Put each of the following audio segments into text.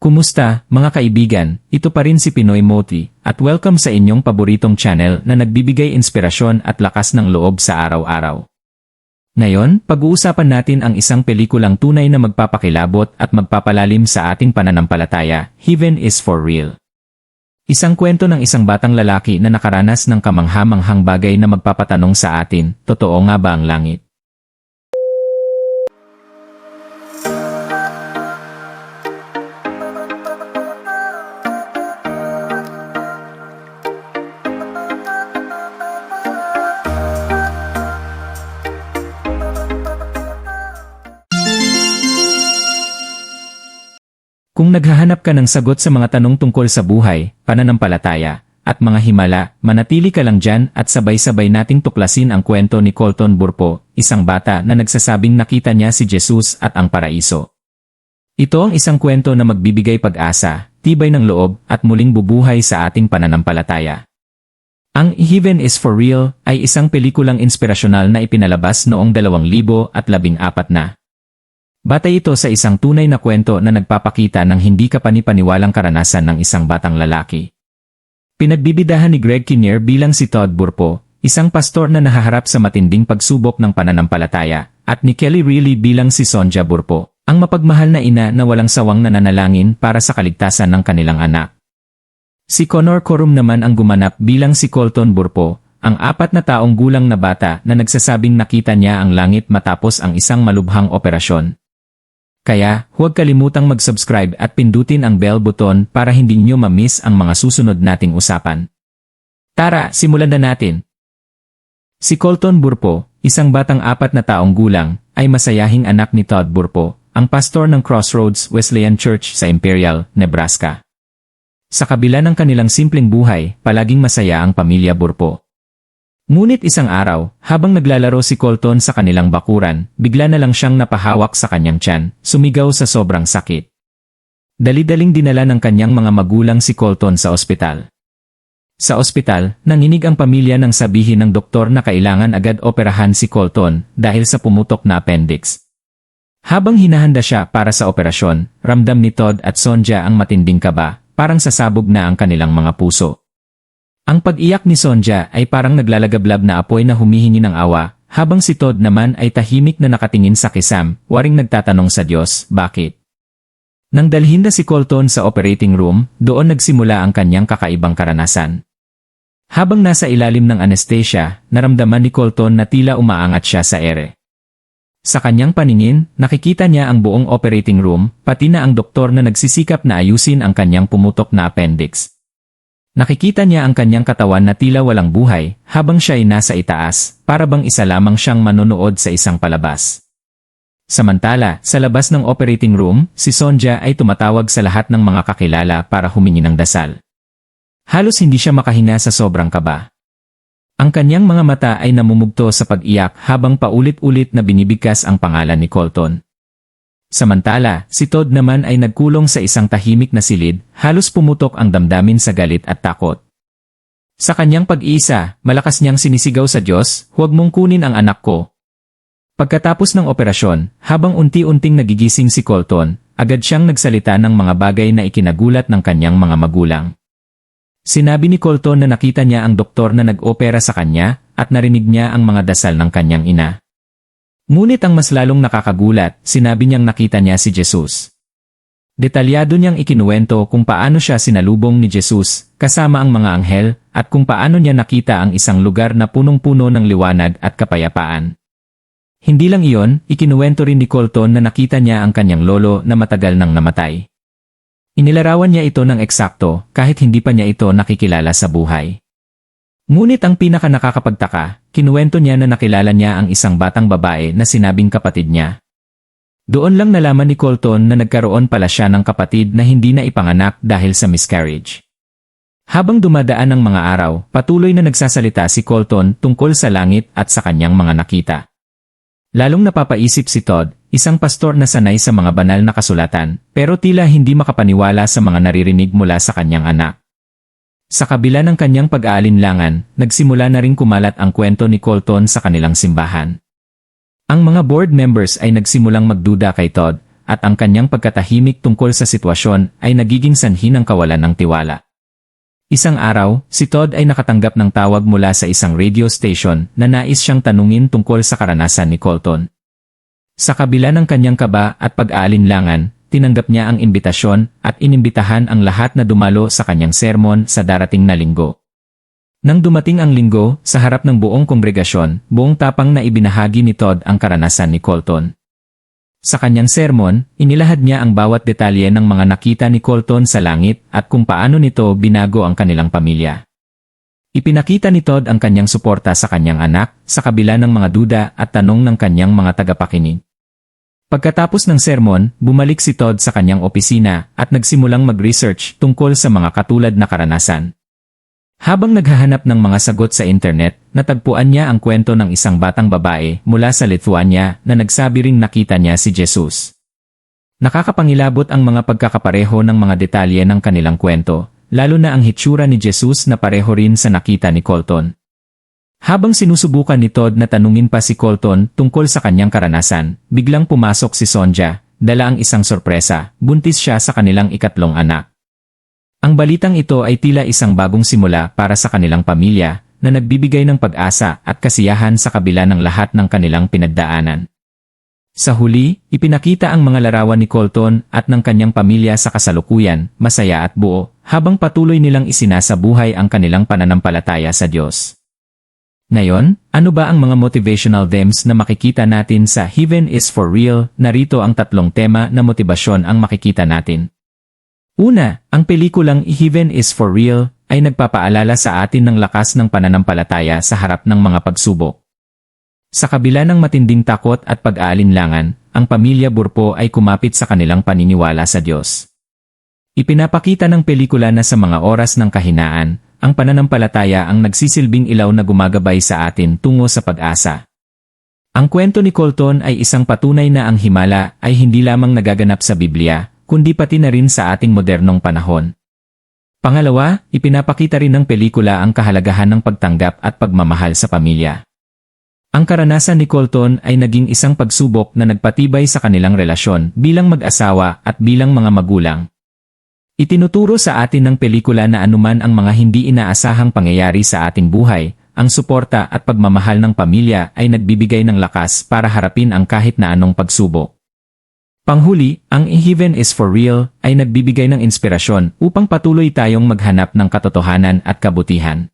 Kumusta, mga kaibigan? Ito pa rin si Pinoy Moti, at welcome sa inyong paboritong channel na nagbibigay inspirasyon at lakas ng loob sa araw-araw. Ngayon, pag-uusapan natin ang isang pelikulang tunay na magpapakilabot at magpapalalim sa ating pananampalataya, Heaven is for Real. Isang kwento ng isang batang lalaki na nakaranas ng kamangha-manghang bagay na magpapatanong sa atin, totoo nga ba ang langit? Kung naghahanap ka ng sagot sa mga tanong tungkol sa buhay, pananampalataya, at mga himala, manatili ka lang dyan at sabay-sabay nating tuklasin ang kwento ni Colton Burpo, isang bata na nagsasabing nakita niya si Jesus at ang paraiso. Ito ang isang kwento na magbibigay pag-asa, tibay ng loob, at muling bubuhay sa ating pananampalataya. Ang Heaven is for Real ay isang pelikulang inspirasyonal na ipinalabas noong 2014 na. Batay ito sa isang tunay na kwento na nagpapakita ng hindi kapanipaniwalang karanasan ng isang batang lalaki. Pinagbibidahan ni Greg Kinnear bilang si Todd Burpo, isang pastor na nahaharap sa matinding pagsubok ng pananampalataya, at ni Kelly Reilly bilang si Sonja Burpo, ang mapagmahal na ina na walang sawang nananalangin para sa kaligtasan ng kanilang anak. Si Connor Corum naman ang gumanap bilang si Colton Burpo, ang apat na taong gulang na bata na nagsasabing nakita niya ang langit matapos ang isang malubhang operasyon. Kaya, huwag kalimutang mag-subscribe at pindutin ang bell button para hindi nyo ma-miss ang mga susunod nating usapan. Tara, simulan na natin! Si Colton Burpo, isang batang apat na taong gulang, ay masayahing anak ni Todd Burpo, ang pastor ng Crossroads Wesleyan Church sa Imperial, Nebraska. Sa kabila ng kanilang simpleng buhay, palaging masaya ang pamilya Burpo. Ngunit isang araw, habang naglalaro si Colton sa kanilang bakuran, bigla na lang siyang napahawak sa kanyang tiyan, sumigaw sa sobrang sakit. Dali-daling dinala ng kanyang mga magulang si Colton sa ospital. Sa ospital, nanginig ang pamilya nang sabihin ng doktor na kailangan agad operahan si Colton dahil sa pumutok na appendix. Habang hinahanda siya para sa operasyon, ramdam ni Todd at Sonja ang matinding kaba, parang sasabog na ang kanilang mga puso. Ang pag-iyak ni Sonja ay parang naglalagablab na apoy na humihingi ng awa, habang si Todd naman ay tahimik na nakatingin sa kisam, waring nagtatanong sa Diyos, bakit? Nang dalhin na si Colton sa operating room, doon nagsimula ang kanyang kakaibang karanasan. Habang nasa ilalim ng anesthesia, naramdaman ni Colton na tila umaangat siya sa ere. Sa kanyang paningin, nakikita niya ang buong operating room, pati na ang doktor na nagsisikap na ayusin ang kanyang pumutok na appendix. Nakikita niya ang kanyang katawan na tila walang buhay, habang siya ay nasa itaas, para bang isa lamang siyang manonood sa isang palabas. Samantala, sa labas ng operating room, si Sonja ay tumatawag sa lahat ng mga kakilala para humingi ng dasal. Halos hindi siya makahinga sa sobrang kaba. Ang kanyang mga mata ay namumugto sa pag-iyak habang paulit-ulit na binibigkas ang pangalan ni Colton. Samantala, si Todd naman ay nagkulong sa isang tahimik na silid, halos pumutok ang damdamin sa galit at takot. Sa kanyang pag-iisa, malakas niyang sinisigaw sa Diyos, huwag mong kunin ang anak ko. Pagkatapos ng operasyon, habang unti-unting nagigising si Colton, agad siyang nagsalita ng mga bagay na ikinagulat ng kanyang mga magulang. Sinabi ni Colton na nakita niya ang doktor na nag-opera sa kanya at narinig niya ang mga dasal ng kanyang ina. Ngunit ang mas lalong nakakagulat, sinabi niyang nakita niya si Jesus. Detalyado niyang ikinuwento kung paano siya sinalubong ni Jesus kasama ang mga anghel at kung paano niya nakita ang isang lugar na punong-puno ng liwanag at kapayapaan. Hindi lang iyon, ikinuwento rin ni Colton na nakita niya ang kanyang lolo na matagal nang namatay. Inilarawan niya ito ng eksakto kahit hindi pa niya ito nakikilala sa buhay. Ngunit ang pinaka nakakapagtaka, kinuwento niya na nakilala niya ang isang batang babae na sinabing kapatid niya. Doon lang nalaman ni Colton na nagkaroon pala siya ng kapatid na hindi na ipanganak dahil sa miscarriage. Habang dumadaan ang mga araw, patuloy na nagsasalita si Colton tungkol sa langit at sa kanyang mga nakita. Lalong napapaisip si Todd, isang pastor na sanay sa mga banal na kasulatan, pero tila hindi makapaniwala sa mga naririnig mula sa kanyang anak. Sa kabila ng kanyang pag-aalinlangan, nagsimula na rin kumalat ang kwento ni Colton sa kanilang simbahan. Ang mga board members ay nagsimulang magduda kay Todd, at ang kanyang pagkatahimik tungkol sa sitwasyon ay nagiging sanhi ng kawalan ng tiwala. Isang araw, si Todd ay nakatanggap ng tawag mula sa isang radio station na nais siyang tanungin tungkol sa karanasan ni Colton. Sa kabila ng kanyang kaba at pag-aalinlangan, tinanggap niya ang imbitasyon at inimbitahan ang lahat na dumalo sa kanyang sermon sa darating na linggo. Nang dumating ang linggo, sa harap ng buong kongregasyon, buong tapang na ibinahagi ni Todd ang karanasan ni Colton. Sa kanyang sermon, inilahad niya ang bawat detalye ng mga nakita ni Colton sa langit at kung paano nito binago ang kanilang pamilya. Ipinakita ni Todd ang kanyang suporta sa kanyang anak sa kabila ng mga duda at tanong ng kanyang mga tagapakinig. Pagkatapos ng sermon, bumalik si Todd sa kanyang opisina at nagsimulang mag-research tungkol sa mga katulad na karanasan. Habang naghahanap ng mga sagot sa internet, natagpuan niya ang kwento ng isang batang babae mula sa Lithuania na nagsabi ring nakita niya si Jesus. Nakakapangilabot ang mga pagkakapareho ng mga detalye ng kanilang kwento, lalo na ang hitsura ni Jesus na pareho rin sa nakita ni Colton. Habang sinusubukan ni Todd na tanungin pa si Colton tungkol sa kanyang karanasan, biglang pumasok si Sonja, dala ang isang sorpresa, buntis siya sa kanilang ikatlong anak. Ang balitang ito ay tila isang bagong simula para sa kanilang pamilya na nagbibigay ng pag-asa at kasiyahan sa kabila ng lahat ng kanilang pinagdaanan. Sa huli, ipinakita ang mga larawan ni Colton at ng kanyang pamilya sa kasalukuyan, masaya at buo, habang patuloy nilang isinasabuhay ang kanilang pananampalataya sa Diyos. Ngayon, ano ba ang mga motivational themes na makikita natin sa Heaven is for Real? Narito ang tatlong tema na motibasyon ang makikita natin. Una, ang pelikulang Heaven is for Real ay nagpapaalala sa atin ng lakas ng pananampalataya sa harap ng mga pagsubok. Sa kabila ng matinding takot at pag-aalinlangan, ang pamilya Burpo ay kumapit sa kanilang paniniwala sa Diyos. Ipinapakita ng pelikula na sa mga oras ng kahinaan, ang pananampalataya ang nagsisilbing ilaw na gumagabay sa atin tungo sa pag-asa. Ang kwento ni Colton ay isang patunay na ang himala ay hindi lamang nagaganap sa Biblia, kundi pati na rin sa ating modernong panahon. Pangalawa, ipinapakita rin ng pelikula ang kahalagahan ng pagtanggap at pagmamahal sa pamilya. Ang karanasan ni Colton ay naging isang pagsubok na nagpatibay sa kanilang relasyon bilang mag-asawa at bilang mga magulang. Itinuturo sa atin ng pelikula na anuman ang mga hindi inaasahang pangyayari sa ating buhay, ang suporta at pagmamahal ng pamilya ay nagbibigay ng lakas para harapin ang kahit na anong pagsubok. Panghuli, ang Heaven is for Real ay nagbibigay ng inspirasyon upang patuloy tayong maghanap ng katotohanan at kabutihan.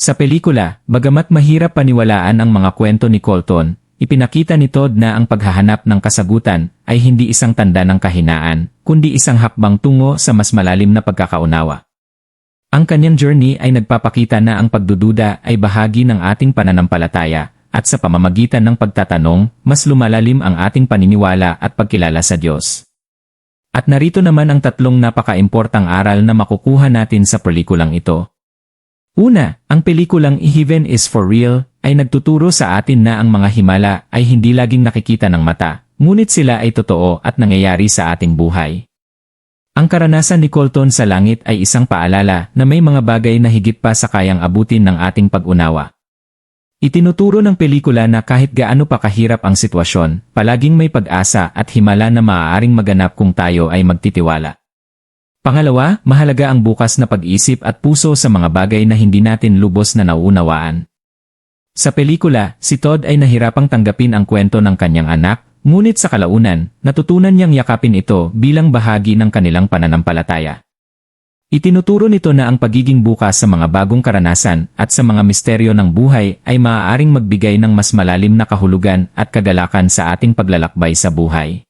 Sa pelikula, bagamat mahirap paniwalaan ang mga kwento ni Colton, ipinakita ni Todd na ang paghahanap ng kasagutan ay hindi isang tanda ng kahinaan, kundi isang hakbang tungo sa mas malalim na pagkakaunawa. Ang kanyang journey ay nagpapakita na ang pagdududa ay bahagi ng ating pananampalataya at sa pamamagitan ng pagtatanong, mas lumalalim ang ating paniniwala at pagkilala sa Diyos. At narito naman ang tatlong napaka-importantang aral na makukuha natin sa pelikulang ito. Una, ang pelikulang Heaven is for Real ay nagtuturo sa atin na ang mga himala ay hindi laging nakikita ng mata, ngunit sila ay totoo at nangyayari sa ating buhay. Ang karanasan ni Colton sa langit ay isang paalala na may mga bagay na higit pa sa kayang abutin ng ating pag-unawa. Itinuturo ng pelikula na kahit gaano pa kahirap ang sitwasyon, palaging may pag-asa at himala na maaaring maganap kung tayo ay magtitiwala. Pangalawa, mahalaga ang bukas na pag-isip at puso sa mga bagay na hindi natin lubos na nauunawaan. Sa pelikula, si Todd ay nahirapang tanggapin ang kwento ng kanyang anak, ngunit sa kalaunan, natutunan niyang yakapin ito bilang bahagi ng kanilang pananampalataya. Itinuturo nito na ang pagiging bukas sa mga bagong karanasan at sa mga misteryo ng buhay ay maaaring magbigay ng mas malalim na kahulugan at kagalakan sa ating paglalakbay sa buhay.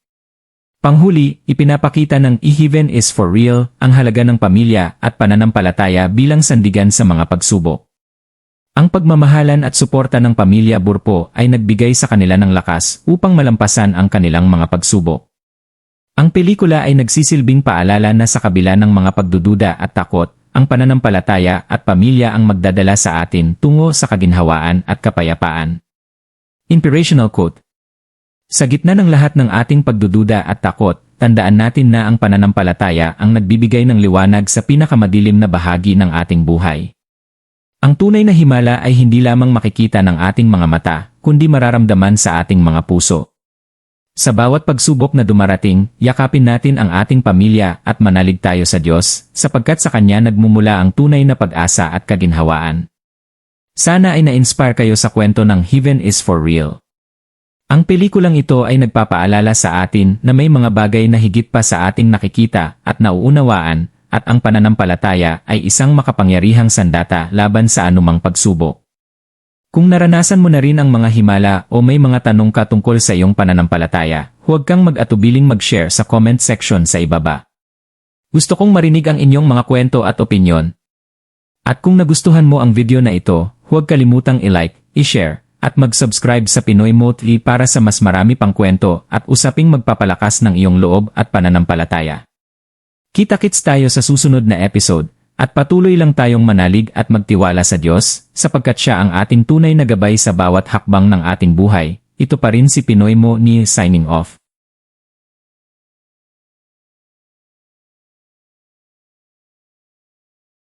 Panghuli, ipinapakita ng Heaven is for real ang halaga ng pamilya at pananampalataya bilang sandigan sa mga pagsubok. Ang pagmamahalan at suporta ng pamilya Burpo ay nagbigay sa kanila ng lakas upang malampasan ang kanilang mga pagsubok. Ang pelikula ay nagsisilbing paalala na sa kabila ng mga pagdududa at takot, ang pananampalataya at pamilya ang magdadala sa atin tungo sa kaginhawaan at kapayapaan. Inspirational quote Sa gitna ng lahat ng ating pagdududa at takot, tandaan natin na ang pananampalataya ang nagbibigay ng liwanag sa pinakamadilim na bahagi ng ating buhay. Ang tunay na himala ay hindi lamang makikita ng ating mga mata, kundi mararamdaman sa ating mga puso. Sa bawat pagsubok na dumarating, yakapin natin ang ating pamilya at manalig tayo sa Diyos, sapagkat sa Kanya nagmumula ang tunay na pag-asa at kaginhawaan. Sana ay na-inspire kayo sa kwento ng Heaven is for Real. Ang pelikulang ito ay nagpapaalala sa atin na may mga bagay na higit pa sa ating nakikita at nauunawaan, at ang pananampalataya ay isang makapangyarihang sandata laban sa anumang pagsubok. Kung naranasan mo na rin ang mga himala o may mga tanong ka tungkol sa iyong pananampalataya, huwag kang mag-atubiling mag-share sa comment section sa ibaba. Gusto kong marinig ang inyong mga kwento at opinyon. At kung nagustuhan mo ang video na ito, huwag kalimutang i-like, i-share, at mag-subscribe sa Pinoy Motli para sa mas marami pang kwento at usaping magpapalakas ng iyong loob at pananampalataya. Kita-kits tayo sa susunod na episode, at patuloy lang tayong manalig at magtiwala sa Diyos, sapagkat Siya ang ating tunay na gabay sa bawat hakbang ng ating buhay. Ito pa rin si Pinoy Mo ni signing off.